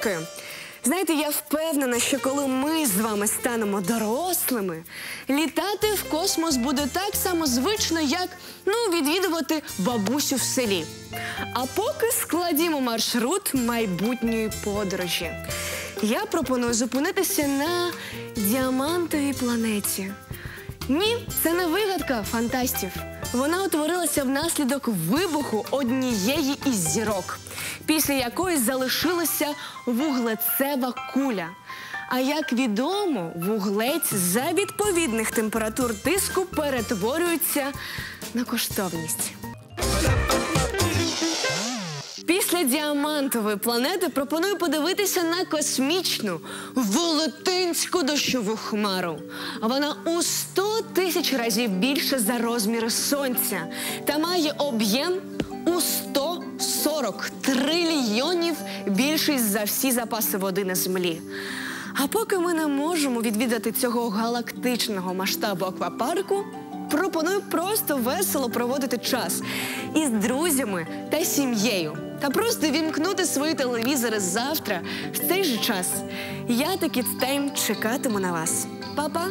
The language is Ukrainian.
іграшкою. Знаєте, я впевнена, що коли ми з вами станемо дорослими, літати в космос буде так само звично, як ну, відвідувати бабусю в селі. А поки складімо маршрут майбутньої подорожі. Я пропоную зупинитися на діамантовій планеті. Ні, це не вигадка фантастів. Вона утворилася внаслідок вибуху однієї із зірок, після якої залишилася вуглецева куля. А як відомо, вуглець за відповідних температур тиску перетворюється на коштовність. Після діамантової планети пропоную подивитися на космічну велетенську дощову хмару. Вона у 100 тисяч разів більше за розміри сонця та має об'єм у 140 трильйонів більший за всі запаси води на землі. А поки ми не можемо відвідати цього галактичного масштабу аквапарку, пропоную просто весело проводити час із друзями та сім'єю та просто вімкнути свої телевізори завтра в цей же час. Я таки тайм чекатиму на вас. Па-па!